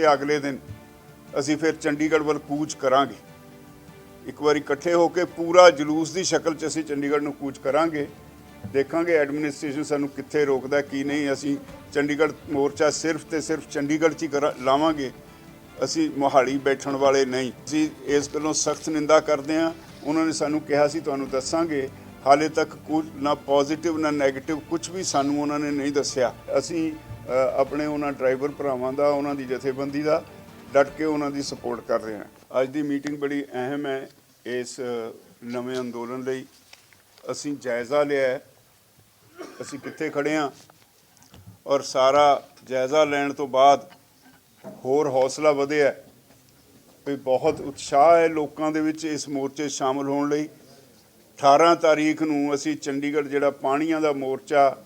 ਤੇ ਅਗਲੇ ਦਿਨ ਅਸੀਂ ਫਿਰ ਚੰਡੀਗੜ੍ਹ ਵੱਲ ਕੂਚ ਕਰਾਂਗੇ। ਇੱਕ ਵਾਰੀ ਇਕੱਠੇ ਹੋ ਕੇ ਪੂਰਾ ਜਲੂਸ ਦੀ ਸ਼ਕਲ 'ਚ ਅਸੀਂ ਚੰਡੀਗੜ੍ਹ ਨੂੰ ਕੂਚ ਕਰਾਂਗੇ। ਦੇਖਾਂਗੇ ਐਡਮਿਨਿਸਟ੍ਰੇਸ਼ਨ ਸਾਨੂੰ ਕਿੱਥੇ ਰੋਕਦਾ ਕੀ ਨਹੀਂ। ਅਸੀਂ ਚੰਡੀਗੜ੍ਹ ਮੋਰਚਾ ਸਿਰਫ ਤੇ ਸਿਰਫ ਚੰਡੀਗੜ੍ਹ 'ਚ ਹੀ ਕਰਾ- ਲਾਵਾਂਗੇ। ਅਸੀਂ ਮੋਹਾਲੀ ਬੈਠਣ ਵਾਲੇ ਨਹੀਂ। ਅਸੀਂ ਇਸ ਗੱਲੋਂ ਸਖਤ ਨਿੰਦਾ ਕਰਦੇ ਹਾਂ। ਉਹਨਾਂ ਨੇ ਸਾਨੂੰ ਕਿਹਾ ਸੀ, ਤੁਹਾਨੂੰ ਦੱਸਾਂਗੇ, ਹਾਲੇ ਤੱਕ ਕੁਝ ਨਾ ਪੋਜ਼ਿਟਿਵ ਨਾ 네ਗੇਟਿਵ ਕੁਝ ਵੀ ਸਾਨੂੰ ਉਹਨਾਂ ਨੇ ਨਹੀਂ ਦੱਸਿਆ। ਅਸੀਂ ਆਪਣੇ ਉਹਨਾਂ ਡਰਾਈਵਰ ਭਰਾਵਾਂ ਦਾ, ਉਹਨਾਂ ਦੀ ਜਥੇਬੰਦੀ ਦਾ, ਡਟ ਕੇ ਉਹਨਾਂ ਦੀ ਸਪੋਰਟ ਕਰ ਰਹੇ ਹਾਂ। ਅੱਜ ਦੀ ਮੀਟਿੰਗ ਬੜੀ ਅਹਿਮ ਹੈ ਇਸ ਨਵੇਂ ਅੰਦੋਲਨ ਲਈ। ਅਸੀਂ ਜਾਇਜ਼ਾ ਲਿਆ ਅਸੀਂ ਕਿੱਥੇ ਖੜੇ ਹਾਂ? ਔਰ ਸਾਰਾ ਜਾਇਜ਼ਾ ਲੈਣ ਤੋਂ ਬਾਅਦ ਹੋਰ ਹੌਸਲਾ ਵਧਿਆ ਵੀ ਬਹੁਤ ਉਤਸ਼ਾਹ ਹੈ ਲੋਕਾਂ ਦੇ ਵਿੱਚ ਇਸ ਮੋਰਚੇ 'ਚ ਸ਼ਾਮਲ ਹੋਣ ਲਈ। 18 ਤਾਰੀਖ ਨੂੰ ਅਸੀਂ ਚੰਡੀਗੜ੍ਹ ਜਿਹੜਾ ਪਾਣੀਆਂ ਦਾ ਮੋਰਚਾ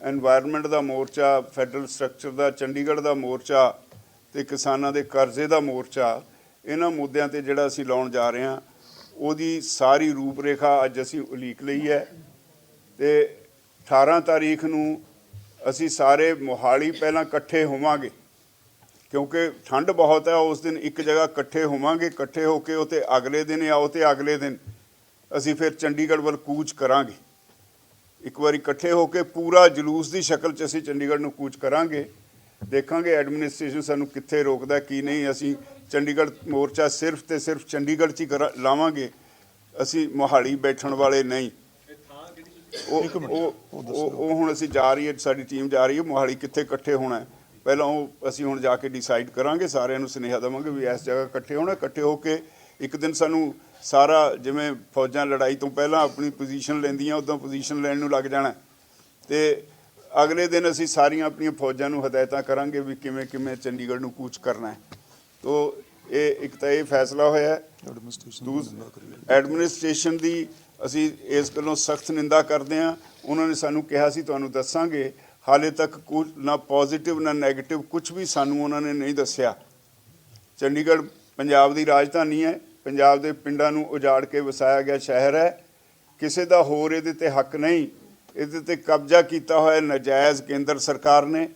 এনवायरमेंट ਦਾ ਮੋਰਚਾ ਫੈਡਰਲ ਸਟਰਕਚਰ ਦਾ, ਚੰਡੀਗੜ੍ਹ ਦਾ ਮੋਰਚਾ ਤੇ ਕਿਸਾਨਾਂ ਦੇ ਕਰਜ਼ੇ ਦਾ ਮੋਰਚਾ, ਇਹਨਾਂ ਮੁੱਦਿਆਂ ਤੇ ਜਿਹੜਾ ਅਸੀਂ ਲਾਉਣ ਜਾ ਰਹੇ ਹਾਂ, ਉਹਦੀ ਸਾਰੀ ਰੂਪਰੇਖਾ ਅੱਜ ਅਸੀਂ ਉਲੀਕ ਲਈ ਹੈ ਤੇ 18 ਤਾਰੀਖ ਨੂੰ ਅਸੀਂ ਸਾਰੇ ਮੋਹਾਲੀ ਪਹਿਲਾਂ ਇਕੱਠੇ ਹੋਵਾਂਗੇ, ਕਿਉਂਕਿ ਠੰਡ ਬਹੁਤ ਹੈ, ਉਸ ਦਿਨ ਇੱਕ ਜਗ੍ਹਾ ਇਕੱਠੇ ਹੋਵਾਂਗੇ, ਇਕੱਠੇ ਹੋ ਕੇ ਉਹ ਉਤੇ ਅਗਲੇ ਦਿਨ ਆਓ ਤੇ ਅਗਲੇ ਦਿਨ ਅਸੀਂ ਫਿਰ ਚੰਡੀਗੜ੍ਹ ਵੱਲ ਕੂਚ ਕਰਾਂਗੇ। ਇੱਕ ਵਾਰੀ ਇਕੱਠੇ ਹੋ ਕੇ ਪੂਰਾ ਜਲੂਸ ਦੀ ਸ਼ਕਲ 'ਚ ਅਸੀਂ ਚੰਡੀਗੜ੍ਹ ਨੂੰ ਕੂਚ ਕਰਾਂਗੇ। ਦੇਖਾਂਗੇ ਐਡਮਿਨਿਸਟ੍ਰੇਸ਼ਨ ਸਾਨੂੰ ਕਿੱਥੇ ਰੋਕਦਾ ਕੀ ਨਹੀਂ। ਅਸੀਂ ਚੰਡੀਗੜ੍ਹ ਮੋਰਚਾ ਸਿਰਫ ਤੇ ਸਿਰਫ ਚੰਡੀਗੜ੍ਹ 'ਚ ਹੀ ਲਾਵਾਂਗੇ। ਅਸੀਂ ਮੋਹਾਲੀ ਬੈਠਣ ਵਾਲੇ ਨਹੀਂ। ਉਹ ਉਹ ਉਹ ਹੁਣ ਅਸੀਂ ਜਾ ਰਹੀ ਹੈ ਸਾਡੀ ਟੀਮ ਜਾ ਰਹੀ ਹੈ। ਮੋਹਾਲੀ ਕਿੱਥੇ ਇਕੱਠੇ ਹੋਣਾ ਪਹਿਲਾਂ ਉਹ ਅਸੀਂ ਹੁਣ ਜਾ ਕੇ ਡਿਸਾਈਡ ਕਰਾਂਗੇ। ਸਾਰਿਆਂ ਨੂੰ ਸੁਨੇਹਾ ਦੇਵਾਂਗੇ ਵੀ ਇਸ ਜਗ੍ਹਾ ਇਕੱਠੇ ਹੋਣਾ ਇਕੱਠੇ ਹੋ ਕੇ ਇੱਕ ਦਿਨ ਸਾਨੂੰ ਸਾਰਾ ਜਿਵੇਂ ਫੌਜਾਂ ਲੜਾਈ ਤੋਂ ਪਹਿਲਾਂ ਆਪਣੀ ਪੋਜੀਸ਼ਨ ਲੈਂਦੀਆਂ ਉਦੋਂ ਪੋਜੀਸ਼ਨ ਲੈਣ ਨੂੰ ਲੱਗ ਜਾਣਾ। ਤੇ ਅਗਲੇ ਦਿਨ ਅਸੀਂ ਸਾਰੀਆਂ ਆਪਣੀਆਂ ਫੌਜਾਂ ਨੂੰ ਹਦਾਇਤਾਂ ਕਰਾਂਗੇ ਵੀ ਕਿਵੇਂ ਕਿਵੇਂ ਚੰਡੀਗੜ੍ਹ ਨੂੰ ਕੂਚ ਕਰਨਾ ਹੈ। ਤੋ ਇਹ ਇੱਕ ਤਾਂ ਇਹ ਫੈਸਲਾ ਹੋਇਆ ਐਡਮਿਨਿਸਟ੍ਰੇਸ਼ਨ ਦੀ ਅਸੀਂ ਇਸ ਗੱਲੋਂ ਸਖਤ ਨਿੰਦਾ ਕਰਦੇ ਹਾਂ। ਉਹਨਾਂ ਨੇ ਸਾਨੂੰ ਕਿਹਾ ਸੀ ਤੁਹਾਨੂੰ ਦੱਸਾਂਗੇ ਹਾਲੇ ਤੱਕ ਕੁਝ ਨਾ ਪੋਜ਼ਿਟਿਵ ਨਾ 네ਗੇਟਿਵ ਕੁਝ ਵੀ ਸਾਨੂੰ ਉਹਨਾਂ ਨੇ ਨਹੀਂ ਦੱਸਿਆ। ਚੰਡੀਗੜ੍ਹ ਪੰਜਾਬ ਦੀ ਰਾਜਧਾਨੀ ਹੈ। ਪੰਜਾਬ ਦੇ ਪਿੰਡਾਂ ਨੂੰ ਉਜਾੜ ਕੇ ਵਸਾਇਆ ਗਿਆ ਸ਼ਹਿਰ ਹੈ। ਕਿਸੇ ਦਾ ਹੋਰ ਇਹਦੇ ਤੇ ਹੱਕ ਨਹੀਂ। ਇਹਦੇ ਤੇ ਕਬਜ਼ਾ ਕੀਤਾ ਹੋਇਆ ਨਜਾਇਜ਼ ਕੇਂਦਰ ਸਰਕਾਰ ਨੇ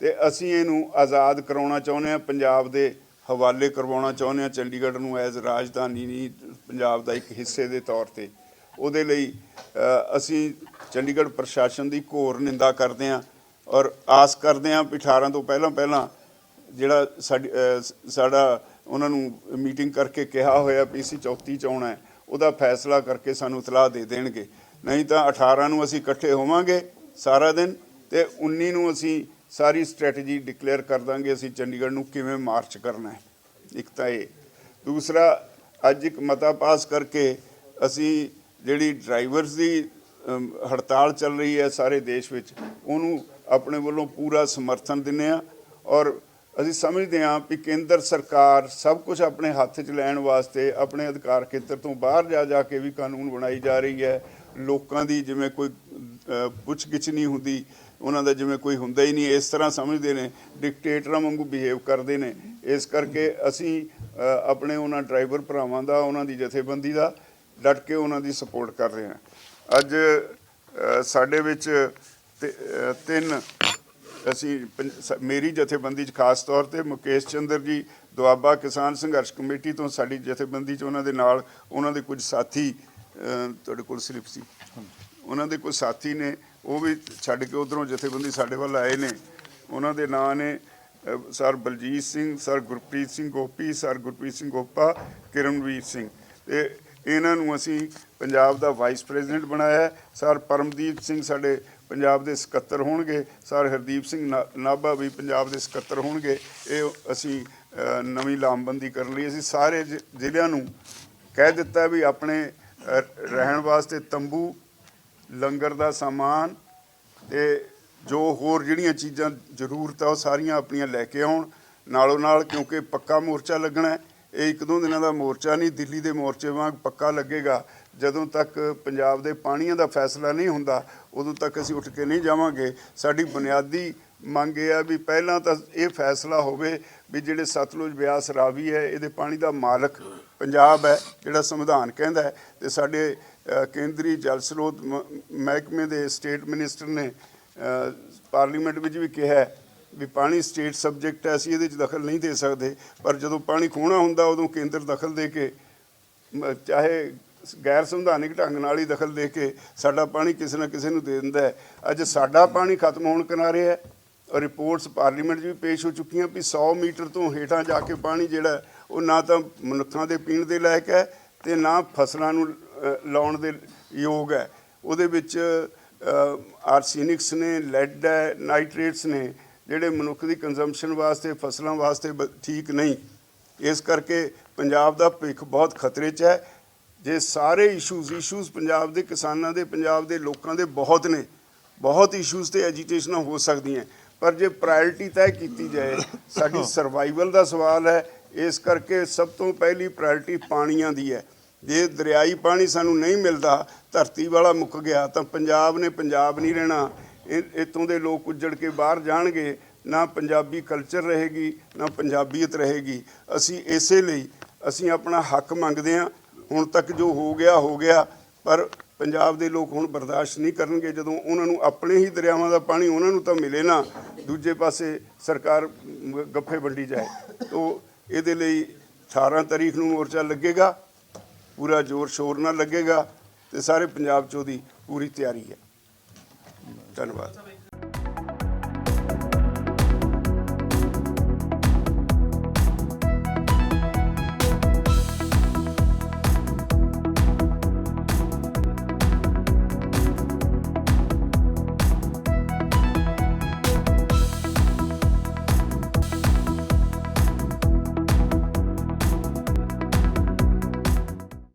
ਤੇ ਅਸੀਂ ਇਹਨੂੰ ਆਜ਼ਾਦ ਕਰਾਉਣਾ ਚਾਹੁੰਦੇ ਹਾਂ, ਪੰਜਾਬ ਦੇ ਹਵਾਲੇ ਕਰਵਾਉਣਾ ਚਾਹੁੰਦੇ ਹਾਂ। ਚੰਡੀਗੜ੍ਹ ਨੂੰ ਐਜ਼ ਰਾਜਧਾਨੀ ਨਹੀਂ, ਪੰਜਾਬ ਦਾ ਇੱਕ ਹਿੱਸੇ ਦੇ ਤੌਰ ਤੇ। ਉਹਦੇ ਲਈ ਅਸੀਂ ਚੰਡੀਗੜ੍ਹ ਪ੍ਰਸ਼ਾਸਨ ਦੀ ਘੋਰ ਨਿੰਦਾ ਕਰਦੇ ਹਾਂ ਔਰ ਆਸ ਕਰਦੇ ਹਾਂ ਵੀ 18 ਤੋਂ ਪਹਿਲਾਂ ਪਹਿਲਾਂ ਜਿਹੜਾ ਸਾਡੀ ਸਾਡਾ ਉਹਨਾਂ ਨੂੰ ਮੀਟਿੰਗ ਕਰਕੇ ਕਿਹਾ ਹੋਇਆ ਵੀ ਅਸੀਂ 34 ਚ ਆਉਣਾ ਹੈ, ਉਹਦਾ ਫੈਸਲਾ ਕਰਕੇ ਸਾਨੂੰ ਇਤਲਾਹ ਦੇ ਦੇਣਗੇ। ਨਹੀਂ ਤਾਂ 18 ਨੂੰ ਅਸੀਂ ਇਕੱਠੇ ਹੋਵਾਂਗੇ ਸਾਰਾ ਦਿਨ ਤੇ 19 ਨੂੰ ਅਸੀਂ ਸਾਰੀ ਸਟ੍ਰੈਟਜੀ ਡਿਕਲੇਅਰ ਕਰ ਦਾਂਗੇ ਅਸੀਂ ਚੰਡੀਗੜ੍ਹ ਨੂੰ ਕਿਵੇਂ ਮਾਰਚ ਕਰਨਾ ਹੈ। ਇੱਕ ਤਾਂ ਇਹ। ਦੂਸਰਾ, ਅੱਜ ਇੱਕ ਮਤਾ ਪਾਸ ਕਰਕੇ ਅਸੀਂ ਜਿਹੜੀ ਡਰਾਈਵਰਸ ਦੀ ਹੜਤਾਲ ਚੱਲ ਰਹੀ ਹੈ ਸਾਰੇ ਦੇਸ਼ ਵਿੱਚ, ਉਹਨੂੰ ਆਪਣੇ ਵੱਲੋਂ ਪੂਰਾ ਸਮਰਥਨ ਦਿੰਦੇ ਆ ਔਰ ਅਸੀਂ ਸਮਝਦੇ ਹਾਂ ਕਿ ਕੇਂਦਰ ਸਰਕਾਰ ਸਭ ਕੁਝ ਆਪਣੇ ਹੱਥ 'ਚ ਲੈਣ ਵਾਸਤੇ ਆਪਣੇ ਅਧਿਕਾਰ ਖੇਤਰ ਤੋਂ ਬਾਹਰ ਜਾ ਜਾ ਕੇ ਵੀ ਕਾਨੂੰਨ ਬਣਾਈ ਜਾ ਰਹੀ ਹੈ। ਲੋਕਾਂ ਦੀ ਜਿਵੇਂ ਕੋਈ ਪੁੱਛਗਿੱਛ ਨਹੀਂ ਹੁੰਦੀ, ਉਹਨਾਂ ਦਾ ਜਿਵੇਂ ਕੋਈ ਹੁੰਦਾ ਹੀ ਨਹੀਂ, ਇਸ ਤਰ੍ਹਾਂ ਸਮਝਦੇ ਨੇ ਡਿਕਟੇਟਰਾਂ ਵਾਂਗੂ ਬਿਹੇਵ ਕਰਦੇ ਨੇ। ਇਸ ਕਰਕੇ ਅਸੀਂ ਆਪਣੇ ਉਹਨਾਂ ਡਰਾਈਵਰ ਭਰਾਵਾਂ ਦਾ, ਉਹਨਾਂ ਦੀ ਜਥੇਬੰਦੀ ਦਾ ਡਟ ਕੇ ਉਹਨਾਂ ਦੀ ਸਪੋਰਟ ਕਰ ਰਹੇ ਹਾਂ। ਅੱਜ ਸਾਡੇ ਵਿੱਚ ਤੇ- ਤਿੰਨ ਅਸੀਂ ਪੰਜ- ਸ- ਮੇਰੀ ਜਥੇਬੰਦੀ 'ਚ ਖਾਸ ਤੌਰ ਤੇ ਮੁਕੇਸ਼ ਚੰਦਰ ਜੀ, ਦੁਆਬਾ ਕਿਸਾਨ ਸੰਘਰਸ਼ ਕਮੇਟੀ ਤੋਂ ਸਾਡੀ ਜਥੇਬੰਦੀ 'ਚ ਉਹਨਾਂ ਦੇ ਨਾਲ ਉਹਨਾਂ ਦੇ ਕੁਝ ਸਾਥੀ ਤੁਹਾਡੇ ਕੋਲ ਸਿਰਫ ਸੀ। ਉਹਨਾਂ ਦੇ ਕੁਝ ਸਾਥੀ ਨੇ, ਉਹ ਵੀ ਛੱਡ ਕੇ ਉਧਰੋਂ ਜਥੇਬੰਦੀ ਸਾਡੇ ਵੱਲ ਆਏ ਨੇ। ਉਹਨਾਂ ਦੇ ਨਾਂ ਨੇ sir Baljeet Singh, sir Gurpreet Singh Gopi, sir Gurpreet Singh Gopa, Kiranveer Singh. ਤੇ ਇਹਨਾਂ ਨੂੰ ਅਸੀਂ ਪੰਜਾਬ ਦਾ ਵਾਈਸ ਪ੍ਰੈਜ਼ੀਡੈਂਟ ਬਣਾਇਆ ਸਰ ਪਰਮਦੀਪ ਸਿੰਘ ਸਾਡੇ ਪੰਜਾਬ ਦੇ ਸਕੱਤਰ ਹੋਣਗੇ, ਸਰ ਹਰਦੀਪ ਸਿੰਘ ਨਾ- ਨਾਭਾ ਵੀ ਪੰਜਾਬ ਦੇ ਸਕੱਤਰ ਹੋਣਗੇ। ਇਹ ਅਸੀਂ ਨਵੀਂ ਲਾਮਬੰਦੀ ਕਰਨ ਲਈ ਅਸੀਂ ਸਾਰੇ ਜ਼ਿ- ਜ਼ਿਲ੍ਹਿਆਂ ਨੂੰ ਕਹਿ ਦਿੱਤਾ ਵੀ ਆਪਣੇ ਰਹਿਣ ਵਾਸਤੇ ਤੰਬੂ, ਲੰਗਰ ਦਾ ਸਾਮਾਨ ਤੇ ਜੋ ਹੋਰ ਜਿਹੜੀਆਂ ਚੀਜ਼ਾਂ ਜ਼ਰੂਰਤ ਆ ਉਹ ਸਾਰੀਆਂ ਆਪਣੀਆਂ ਲੈ ਕੇ ਆਉਣ। ਨਾਲੋਂ ਨਾਲ ਕਿਉਂਕਿ ਪੱਕਾ ਮੋਰਚਾ ਲੱਗਣਾ ਹੈ ਇਹ ਇੱਕ ਦੋ ਦਿਨਾਂ ਦਾ ਮੋਰਚਾ ਨਹੀਂ, ਦਿੱਲੀ ਦੇ ਮੋਰਚੇ ਵਾਂਗ ਪੱਕਾ ਲੱਗੇਗਾ। ਜਦੋਂ ਤੱਕ ਪੰਜਾਬ ਦੇ ਪਾਣੀਆਂ ਦਾ ਫੈਸਲਾ ਨਹੀਂ ਹੁੰਦਾ, ਉਦੋਂ ਤੱਕ ਅਸੀਂ ਉੱਠ ਕੇ ਨਹੀਂ ਜਾਵਾਂਗੇ। ਸਾਡੀ ਬੁਨਿਆਦੀ ਮੰਗ ਇਹ ਆ ਵੀ ਪਹਿਲਾਂ ਤਾਂ ਇਹ ਫੈਸਲਾ ਹੋਵੇ ਵੀ ਜਿਹੜੇ ਸਤਲੁਜ ਬਿਆਸ ਰਾਵੀ ਹੈ, ਇਹਦੇ ਪਾਣੀ ਦਾ ਮਾਲਕ ਪੰਜਾਬ ਹੈ, ਜਿਹੜਾ ਸੰਵਿਧਾਨ ਕਹਿੰਦਾ ਹੈ। ਤੇ ਸਾਡੇ ਕੇਂਦਰੀ ਜਲ ਸਰੋਤ ਮ- ਮਹਿਕਮੇ ਦੇ ਸਟੇਟ ਮਿਨਿਸਟਰ ਨੇ ਪਾਰਲੀਮੈਂਟ ਵਿੱਚ ਵੀ ਕਿਹਾ ਵੀ ਪਾਣੀ ਸਟੇਟ ਸਬਜੈਕਟ ਹੈ, ਅਸੀਂ ਇਹਦੇ 'ਚ ਦਖਲ ਨਹੀਂ ਦੇ ਸਕਦੇ। ਪਰ ਜਦੋਂ ਪਾਣੀ ਖੋਣਾ ਹੁੰਦਾ, ਉਦੋਂ ਕੇਂਦਰ ਦਖਲ ਦੇ ਕੇ ਚਾਹੇ ਗੈਰ ਸੰਵਿਧਾਨਿਕ ਢੰਗ ਨਾਲ ਹੀ ਦਖਲ ਦੇ ਕੇ ਸਾਡਾ ਪਾਣੀ ਕਿਸੇ ਨਾ ਕਿਸੇ ਨੂੰ ਦੇ ਦਿੰਦਾ ਹੈ। ਅੱਜ ਸਾਡਾ ਪਾਣੀ ਖਤਮ ਹੋਣ ਕਿਨਾਰੇ ਹੈ, ਔਰ ਰਿਪੋਰਟਸ ਪਾਰਲੀਮੈਂਟ 'ਚ ਵੀ ਪੇਸ਼ ਹੋ ਚੁੱਕੀਆਂ ਵੀ 100 ਮੀਟਰ ਤੋਂ ਹੇਠਾਂ ਜਾ ਕੇ ਪਾਣੀ ਜਿਹੜਾ ਉਹ ਨਾ ਤਾਂ ਮਨੁੱਖਾਂ ਦੇ ਪੀਣ ਦੇ ਲਾਇਕ ਹੈ ਤੇ ਨਾ ਫਸਲਾਂ ਨੂੰ ਲਾਉਣ ਦੇ ਯੋਗ ਹੈ। ਉਹਦੇ ਵਿੱਚ ਆਰਸੈਨਿਕਸ ਨੇ ਲੈਡ ਹੈ ਨਾਈਟ੍ਰੇਟਸ ਨੇ, ਜਿਹੜੇ ਮਨੁੱਖ ਦੀ ਕੰਜ਼ੰਪਸ਼ਨ ਵਾਸਤੇ, ਫਸਲਾਂ ਵਾਸਤੇ ਬ- ਠੀਕ ਨਹੀਂ। ਇਸ ਕਰਕੇ ਪੰਜਾਬ ਦਾ ਭਵਿੱਖ ਬਹੁਤ ਖਤਰੇ 'ਚ ਹੈ। ਜੇ ਸਾਰੇ ਇਸ਼ੂਜ਼ ਇਸ਼ੂਜ਼ ਪੰਜਾਬ ਦੇ ਕਿਸਾਨਾਂ ਦੇ ਪੰਜਾਬ ਦੇ ਲੋਕਾਂ ਦੇ ਬਹੁਤ ਨੇ। ਬਹੁਤ ਇਸ਼ੂਜ਼ ਤੇ ਐਜੀਟੇਸ਼ਨਾਂ ਹੋ ਸਕਦੀਆਂ ਪਰ ਜੇ ਪ੍ਰਾਇੋਰਟੀ ਤੈਅ ਕੀਤੀ ਜਾਏ ਸਾਡੀ ਸਰਵਾਈਵਲ ਦਾ ਸਵਾਲ ਹੈ। ਇਸ ਕਰਕੇ ਸਭ ਤੋਂ ਪਹਿਲੀ ਪ੍ਰਾਇੋਰਟੀ ਪਾਣੀਆਂ ਦੀ ਹੈ। ਜੇ ਦਰਿਆਈ ਪਾਣੀ ਸਾਨੂੰ ਨਹੀਂ ਮਿਲਦਾ ਧਰਤੀ ਵਾਲਾ ਮੁੱਕ ਗਿਆ ਤਾਂ ਪੰਜਾਬ ਨੇ ਪੰਜਾਬ ਨਹੀਂ ਰਹਿਣਾ। ਇੱਥੋਂ ਦੇ ਲੋਕ ਉੱਜੜ ਕੇ ਬਾਹਰ ਜਾਣਗੇ। ਨਾ ਪੰਜਾਬੀ ਕਲਚਰ ਰਹੇਗੀ ਨਾ ਪੰਜਾਬੀਅਤ ਰਹੇਗੀ। ਅਸੀਂ ਇਸੇ ਲਈ ਅਸੀਂ ਆਪਣਾ ਹੱਕ ਮੰਗਦੇ ਹਾਂ। ਹੁਣ ਤੱਕ ਜੋ ਹੋ ਗਿਆ ਹੋ ਗਿਆ, ਪਰ ਪੰਜਾਬ ਦੇ ਲੋਕ ਹੁਣ ਬਰਦਾਸ਼ਤ ਨਹੀਂ ਕਰਨਗੇ। ਜਦੋਂ ਉਹਨਾਂ ਨੂੰ ਆਪਣੇ ਹੀ ਦਰਿਆਵਾਂ ਦਾ ਪਾਣੀ, ਉਹਨਾਂ ਨੂੰ ਤਾਂ ਮਿਲੇ ਨਾ, ਦੂਜੇ ਪਾਸੇ ਸਰਕਾਰ ਗੱਫੇ ਵੰਡੀ ਜਾਏ। ਤੋਂ ਇਹਦੇ ਲਈ 18 ਤਾਰੀਖ ਨੂੰ ਮੋਰਚਾ ਲੱਗੇਗਾ। ਪੂਰਾ ਜ਼ੋਰ ਸ਼ੋਰ ਨਾਲ ਲੱਗੇਗਾ ਤੇ ਸਾਰੇ ਪੰਜਾਬ 'ਚ ਉਹਦੀ ਪੂਰੀ ਤਿਆਰੀ ਹੈ। ਧੰਨਵਾਦ।